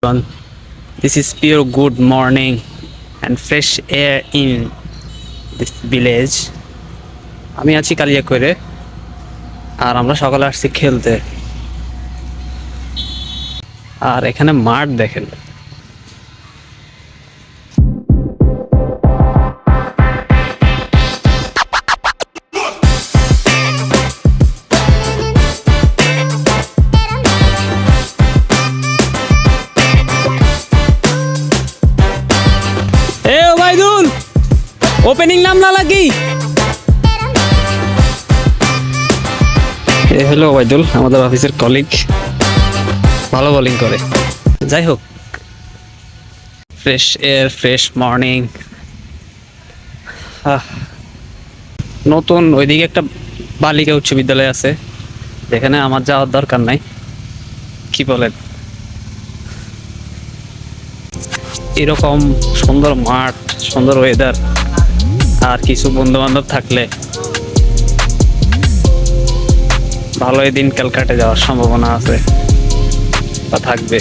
This is pure good morning and fresh air in this village. আমি আছি কালিয়াকৈরে আর আমরা সকালে আসছি খেলতে আর এখানে মাঠ দেখেন এ ওবাইদুল ওপেনিং নাম না লাগি? এ হলো ওবাইদুল আমাদের অফিসের কলিগ ভালো বোলিং করে। যাই হোক ফ্রেশ এয়ার ফ্রেশ মর্নিং নতুন ওইদিকে একটা বালিকা উচ্চ বিদ্যালয় আছে। যেখানে আমার যাওয়ার দরকার নাই। কি বলেন? এরকম সুন্দর মাঠ, সুন্দর ওয়েদার আর কিছু বন্ধু বান্ধব থাকলে ভালোই দিন কাটে যাওয়ার সম্ভাবনা আছে বা থাকবে।